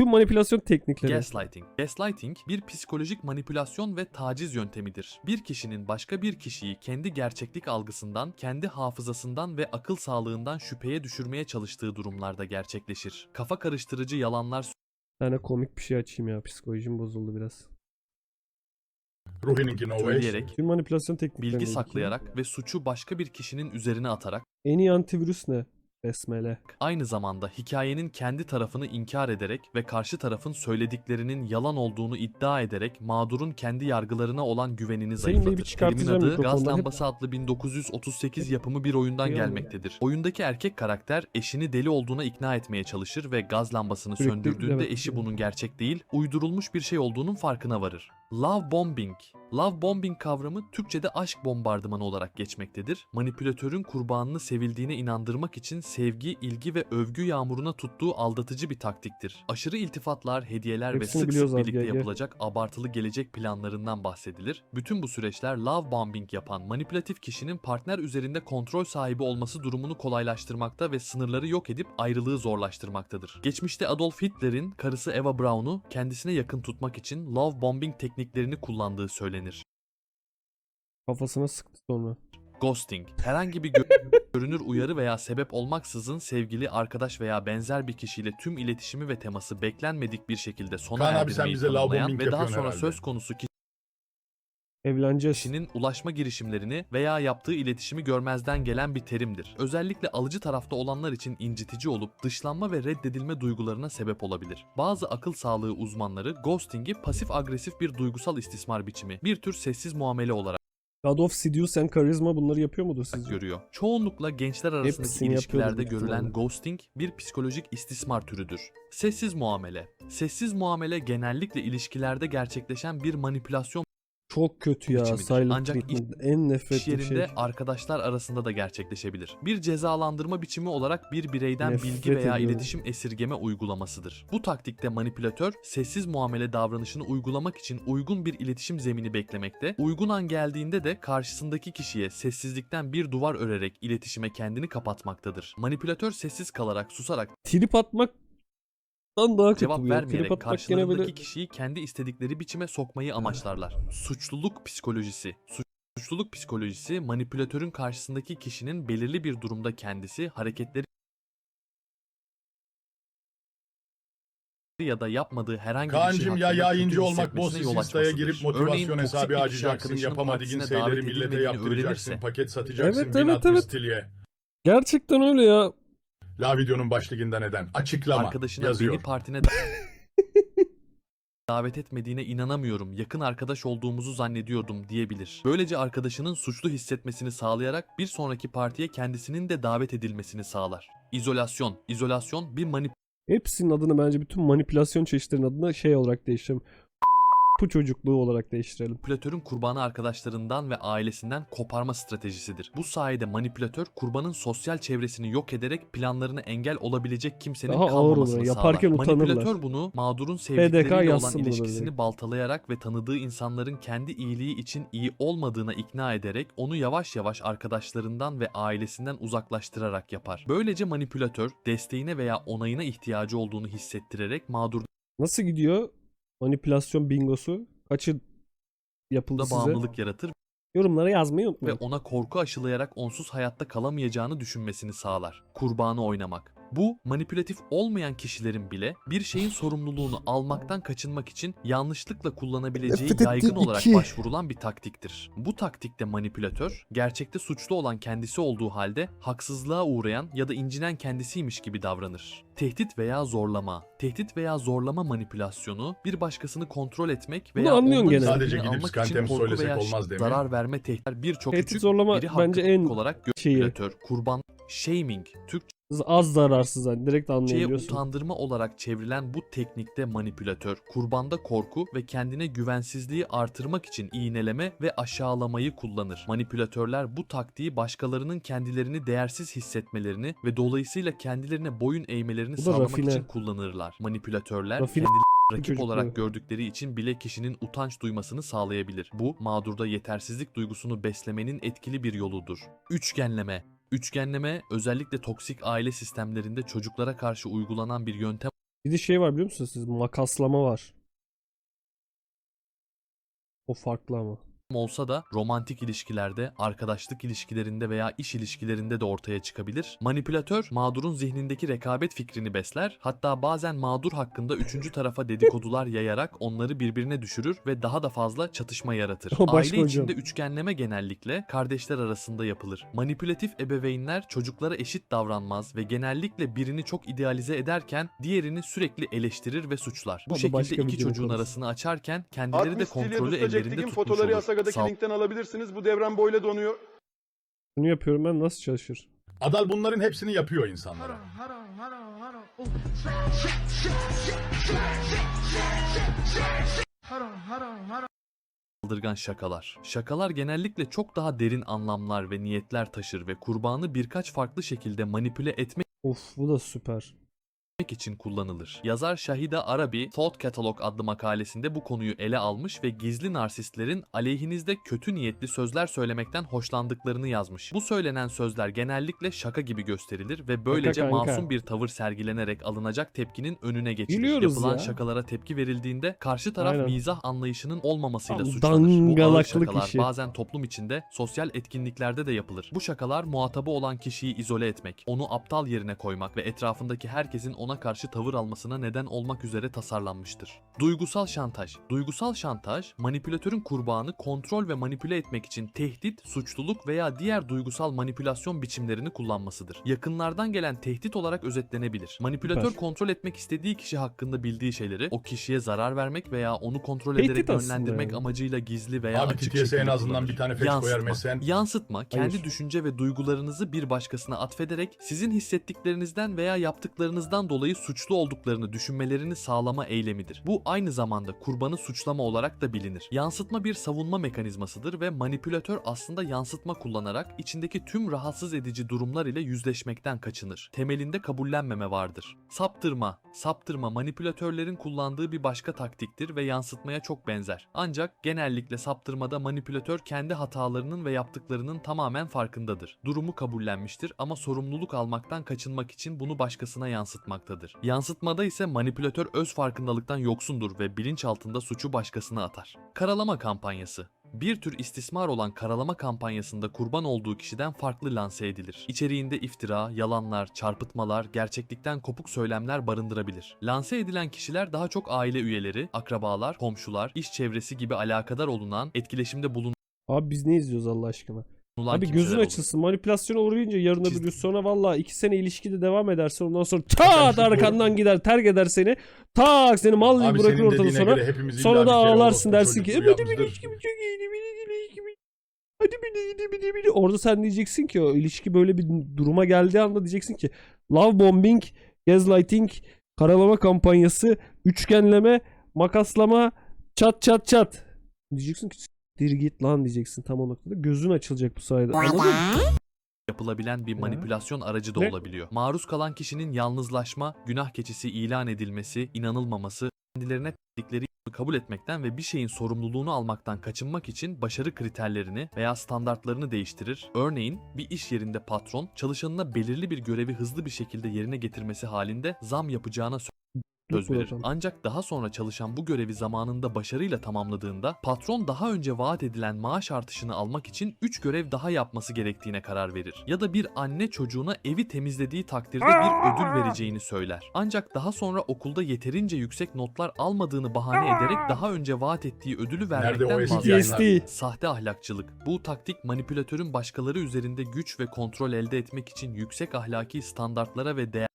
Tüm manipülasyon teknikleri. Gaslighting. Gaslighting bir psikolojik manipülasyon ve taciz yöntemidir. Bir kişinin başka bir kişiyi kendi gerçeklik algısından, kendi hafızasından ve akıl sağlığından şüpheye düşürmeye çalıştığı durumlarda gerçekleşir. Kafa karıştırıcı yalanlar tane komik bir şey açayım ya. Psikolojim bozuldu biraz. Söyleyerek, Tüm manipülasyon teknikleri. bilgi saklayarak ve suçu başka bir kişinin üzerine atarak En iyi antivirüs ne? Besmele. aynı zamanda hikayenin kendi tarafını inkar ederek ve karşı tarafın söylediklerinin yalan olduğunu iddia ederek mağdurun kendi yargılarına olan güvenini zayıflatır. Filmin adı. Gaz Lambası adlı 1938 yapımı bir oyundan gelmektedir. Oyundaki erkek karakter eşini deli olduğuna ikna etmeye çalışır ve gaz lambasını söndürdüğünde eşi bunun gerçek değil, uydurulmuş bir şey olduğunun farkına varır. Love bombing. Love bombing kavramı Türkçe'de aşk bombardımanı olarak geçmektedir. Manipülatörün kurbanını sevildiğine inandırmak için sevgi, ilgi ve övgü yağmuruna tuttuğu aldatıcı bir taktiktir. Aşırı iltifatlar, hediyeler Hepsini ve sık sık birlikte gel, gel. yapılacak abartılı gelecek planlarından bahsedilir. Bütün bu süreçler love bombing yapan manipülatif kişinin partner üzerinde kontrol sahibi olması durumunu kolaylaştırmakta ve sınırları yok edip ayrılığı zorlaştırmaktadır. Geçmişte Adolf Hitler'in karısı Eva Braun'u kendisine yakın tutmak için love bombing tekniklerini kullandığı söylenir. Kafasına sıktı sonra. Ghosting. Herhangi bir gö- görünür uyarı veya sebep olmaksızın sevgili, arkadaş veya benzer bir kişiyle tüm iletişimi ve teması beklenmedik bir şekilde sona Kaan abi sen erdirmeyi bize tanımlayan ve daha yapıyorsun sonra herhalde. söz konusu Evleneceğiz. kişinin ulaşma girişimlerini veya yaptığı iletişimi görmezden gelen bir terimdir. Özellikle alıcı tarafta olanlar için incitici olup dışlanma ve reddedilme duygularına sebep olabilir. Bazı akıl sağlığı uzmanları ghosting'i pasif agresif bir duygusal istismar biçimi, bir tür sessiz muamele olarak God of Seduce and Charisma bunları yapıyor mudur sizce? görüyor. Çoğunlukla gençler arasındaki Hepsini ilişkilerde görülen ihtimalle. ghosting bir psikolojik istismar türüdür. Sessiz muamele. Sessiz muamele genellikle ilişkilerde gerçekleşen bir manipülasyon Çok kötü ya. biçimidir. Silent Ancak Treatment. En nefret iş yerinde şey. arkadaşlar arasında da gerçekleşebilir. Bir cezalandırma biçimi olarak bir bireyden Nefret bilgi veya ediyorum. iletişim esirgeme uygulamasıdır. Bu taktikte manipülatör sessiz muamele davranışını uygulamak için uygun bir iletişim zemini beklemekte, uygun an geldiğinde de karşısındaki kişiye sessizlikten bir duvar örerek iletişime kendini kapatmaktadır. Manipülatör sessiz kalarak, susarak Trip atmaktan daha kötü cevap bu ya. Trip vermeyerek atmak gene karşılarındaki böyle kişiyi kendi istedikleri biçime sokmayı amaçlarlar. Suçluluk psikolojisi. Suç- Suçluluk psikolojisi manipülatörün karşısındaki kişinin belirli bir durumda kendisi hareketleri ya da yapmadığı herhangi bir şey Kaan'cım ya hakkında yayıncı olmak boss hissetmesine yol insta'ya girip açmasıdır. motivasyon Örneğin hesabı toksik bir kişi açacaksın, arkadaşının yapamadığın partisine davet şeyleri millete edilmediğini yaptıracaksın, öğrenirse, paket satacaksın, Evet, evet, evet. stilye. Gerçekten öyle ya. La videonun başlığında neden? Açıklama arkadaşına yazıyor. beni partine davet etmediğine inanamıyorum. Yakın arkadaş olduğumuzu zannediyordum diyebilir. Böylece arkadaşının suçlu hissetmesini sağlayarak bir sonraki partiye kendisinin de davet edilmesini sağlar. İzolasyon. İzolasyon bir Hepsinin adını bence bütün manipülasyon çeşitlerinin adını şey olarak değiştirelim. Bu çocukluğu olarak değiştirelim. manipülatörün kurbanı arkadaşlarından ve ailesinden koparma stratejisidir. Bu sayede manipülatör kurbanın sosyal çevresini yok ederek planlarına engel olabilecek kimsenin Daha ağır kalmamasını oluyor. sağlar. Yaparken utanırlar. Manipülatör bunu mağdurun sevdikleriyle olan yazsın bunu ilişkisini baltalayarak ve tanıdığı insanların kendi iyiliği için iyi olmadığına ikna ederek onu yavaş yavaş arkadaşlarından ve ailesinden uzaklaştırarak yapar. Böylece manipülatör desteğine veya onayına ihtiyacı olduğunu hissettirerek mağdur Nasıl gidiyor manipülasyon bingosu? Kaçı yapıldı da size? bağımlılık yaratır Yorumlara yazmayı ve unutmayın. ona korku aşılayarak onsuz hayatta kalamayacağını düşünmesini sağlar. Kurbanı oynamak. Bu manipülatif olmayan kişilerin bile bir şeyin sorumluluğunu almaktan kaçınmak için yanlışlıkla kullanabileceği Nefret yaygın ettiğim olarak iki. başvurulan bir taktiktir. Bu taktikte manipülatör gerçekte suçlu olan kendisi olduğu halde haksızlığa uğrayan ya da incinen kendisiymiş gibi davranır. Tehdit veya zorlama. Tehdit veya zorlama manipülasyonu bir başkasını kontrol etmek Bunu veya anlıyorsun ondan gene. istediğini Sadece gidip almak için Skantem korku söylesek veya olmaz değil mi? zarar verme tehditler birçok Tehdit küçük zorlama biri bence en olarak şeyi. manipülatör, kurban, shaming, Türkçe'ye Az zararsız hani direkt anlayabiliyorsun. utandırma olarak çevrilen bu teknikte manipülatör, kurbanda korku ve kendine güvensizliği artırmak için iğneleme ve aşağılamayı kullanır. Manipülatörler bu taktiği başkalarının kendilerini değersiz hissetmelerini ve dolayısıyla kendilerine boyun eğmelerini sağlamak rafine. için kullanırlar. Manipülatörler Rafine kendilerini rakip olarak gördükleri için bile kişinin utanç duymasını sağlayabilir. Bu mağdurda yetersizlik duygusunu beslemenin etkili bir yoludur. Üçgenleme Üçgenleme özellikle toksik aile sistemlerinde çocuklara karşı uygulanan bir yöntem Bir de şey var biliyor musunuz siz? Makaslama var. O farklı ama. Olsa da romantik ilişkilerde, arkadaşlık ilişkilerinde veya iş ilişkilerinde de ortaya çıkabilir. Manipülatör mağdurun zihnindeki rekabet fikrini besler. Hatta bazen mağdur hakkında üçüncü tarafa dedikodular yayarak onları birbirine düşürür ve daha da fazla çatışma yaratır. O Aile hocam. içinde üçgenleme genellikle kardeşler arasında yapılır. Manipülatif ebeveynler çocuklara eşit davranmaz ve genellikle birini çok idealize ederken diğerini sürekekli eleştirir ve suçlar. Bu da şekilde iki çocuğun konusu. arasını açarken kendileri de kontrolü ellerinde tutmuş olur. Yasaga'daki Sal- linkten alabilirsiniz. Bu devren boyla donuyor. Bunu yapıyorum ben nasıl çalışır? Adal bunların hepsini yapıyor insanlara. saldırgan şakalar. Şakalar genellikle çok daha derin anlamlar ve niyetler taşır ve kurbanı birkaç farklı şekilde manipüle etmek Of bu da süper. İçin kullanılır. Yazar Şahida Arabi, Thought Catalog adlı makalesinde bu konuyu ele almış ve gizli narsistlerin aleyhinizde kötü niyetli sözler söylemekten hoşlandıklarını yazmış. Bu söylenen sözler genellikle şaka gibi gösterilir ve böylece kanka. masum bir tavır sergilenerek alınacak tepkinin önüne geçilir. Gülüyoruz Yapılan ya. şakalara tepki verildiğinde karşı taraf Aynen. mizah anlayışının olmamasıyla Tam suçlanır. Bu ağır şakalar işi. bazen toplum içinde sosyal etkinliklerde de yapılır. Bu şakalar muhatabı olan kişiyi izole etmek, onu aptal yerine koymak ve etrafındaki herkesin ona karşı tavır almasına neden olmak üzere tasarlanmıştır. Duygusal şantaj. Duygusal şantaj, manipülatörün kurbanı kontrol ve manipüle etmek için tehdit, suçluluk veya diğer duygusal manipülasyon biçimlerini kullanmasıdır. Yakınlardan gelen tehdit olarak özetlenebilir. Manipülatör Süper. kontrol etmek istediği kişi hakkında bildiği şeyleri o kişiye zarar vermek veya onu kontrol Tehdit ederek yönlendirmek yani. amacıyla gizli veya Abi açık TTS'e en şekilde azından kullanır. bir tane koyar Yansıtma. mesela. Yansıtma, kendi Hayır. düşünce ve duygularınızı bir başkasına atfederek sizin hissettiklerinizden veya yaptıklarınızdan dolayı suçlu olduklarını düşünmelerini sağlama eylemidir. Bu aynı zamanda kurbanı suçlama olarak da bilinir. Yansıtma bir savunma mekanizmasıdır ve manipülatör aslında yansıtma kullanarak içindeki tüm rahatsız edici durumlar ile yüzleşmekten kaçınır. Temelinde kabullenmeme vardır. Saptırma. Saptırma manipülatörlerin kullandığı bir başka taktiktir ve yansıtmaya çok benzer. Ancak genellikle saptırmada manipülatör kendi hatalarının ve yaptıklarının tamamen farkındadır. Durumu kabullenmiştir ama sorumluluk almaktan kaçınmak için bunu başkasına yansıtmaktadır. Yansıtmada ise manipülatör öz farkındalıktan yoksundur ve bilinçaltında suçu başkasına atar. Karalama kampanyası bir tür istismar olan karalama kampanyasında kurban olduğu kişiden farklı lanse edilir. İçeriğinde iftira, yalanlar, çarpıtmalar, gerçeklikten kopuk söylemler barındırabilir. Lanse edilen kişiler daha çok aile üyeleri, akrabalar, komşular, iş çevresi gibi alakadar olunan, etkileşimde bulunan Abi biz ne izliyoruz Allah aşkına? Abi kimseler gözün olur. açılsın. Manipülasyon uğrayınca yarın öbür Çizdi. gün sonra valla iki sene ilişkide devam edersin. Ondan sonra tak şu arkandan gider terk eder seni. Tak seni mal gibi Abi bırakır senin dediğine sonra. göre hepimiz illa Sonra bir da kere ağlarsın orospu dersin ki "E, benim yapmıştır." ilişkim çok iyiydi. Hadi beni beni beni beni. Orada sen diyeceksin ki o ilişki böyle bir duruma geldiği anda diyeceksin ki love bombing, gaslighting, karalama kampanyası, üçgenleme, makaslama, çat çat çat. Diyeceksin ki "Siktir git lan diyeceksin tam o noktada. Gözün açılacak bu sayede. Anladın mı? yapılabilen bir manipülasyon aracı da Ne? olabiliyor. Maruz kalan kişinin yalnızlaşma, günah keçisi ilan edilmesi, inanılmaması, kendilerine dedikleri kabul etmekten ve bir şeyin sorumluluğunu almaktan kaçınmak için başarı kriterlerini veya standartlarını değiştirir. Örneğin bir iş yerinde patron çalışanına belirli bir görevi hızlı bir şekilde yerine getirmesi halinde zam yapacağına söz Yok verir. Ancak daha sonra çalışan bu görevi zamanında başarıyla tamamladığında patron daha önce vaat edilen maaş artışını almak için 3 görev daha yapması gerektiğine karar verir. Ya da bir anne çocuğuna evi temizlediği takdirde bir ödül vereceğini söyler. Ancak daha sonra okulda yeterince yüksek notlar almadığını bahane ederek daha önce vaat ettiği ödülü vermekten vazgeçer. Sahte ahlakçılık. Bu taktik manipülatörün başkaları üzerinde güç ve kontrol elde etmek için yüksek ahlaki standartlara ve değer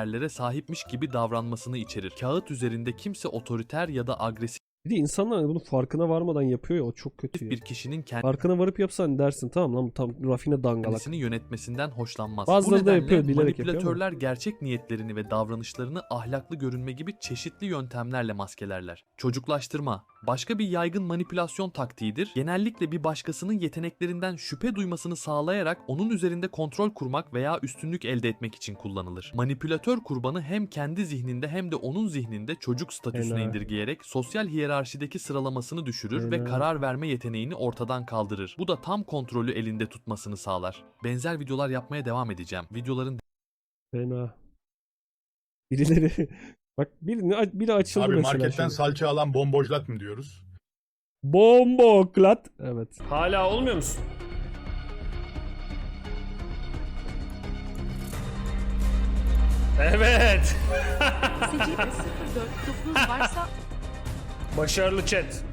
değerlere sahipmiş gibi davranmasını içerir. Kağıt üzerinde kimse otoriter ya da agresif Bir de insanlar bunun farkına varmadan yapıyor ya o çok kötü ya. bir kişinin Farkına varıp yapsan dersin tamam lan bu tam rafine dangalak. kendisini yönetmesinden hoşlanmaz. Bazıları Bu da nedenle yapıyor, bilerek yapıyor ama. manipülatörler gerçek niyetlerini ve davranışlarını ahlaklı görünme gibi çeşitli yöntemlerle maskelerler. Çocuklaştırma başka bir yaygın manipülasyon taktiğidir. Genellikle bir başkasının yeteneklerinden şüphe duymasını sağlayarak onun üzerinde kontrol kurmak veya üstünlük elde etmek için kullanılır. Manipülatör kurbanı hem kendi zihninde hem de onun zihninde çocuk statüsüne Helal. indirgeyerek sosyal hiyerarşideki sıralamasını düşürür ve Helal. karar verme yeteneğini ortadan kaldırır. Bu da tam kontrolü elinde tutmasını sağlar. Benzer videolar yapmaya devam edeceğim. Videoların Fena. Birileri Bak birini, biri açıldı Abi mesela. marketten şöyle. salça alan bombojlat mı diyoruz? Bomboklat. Evet. Hala olmuyor musun? Evet. Secde 04 varsa Başarılı chat.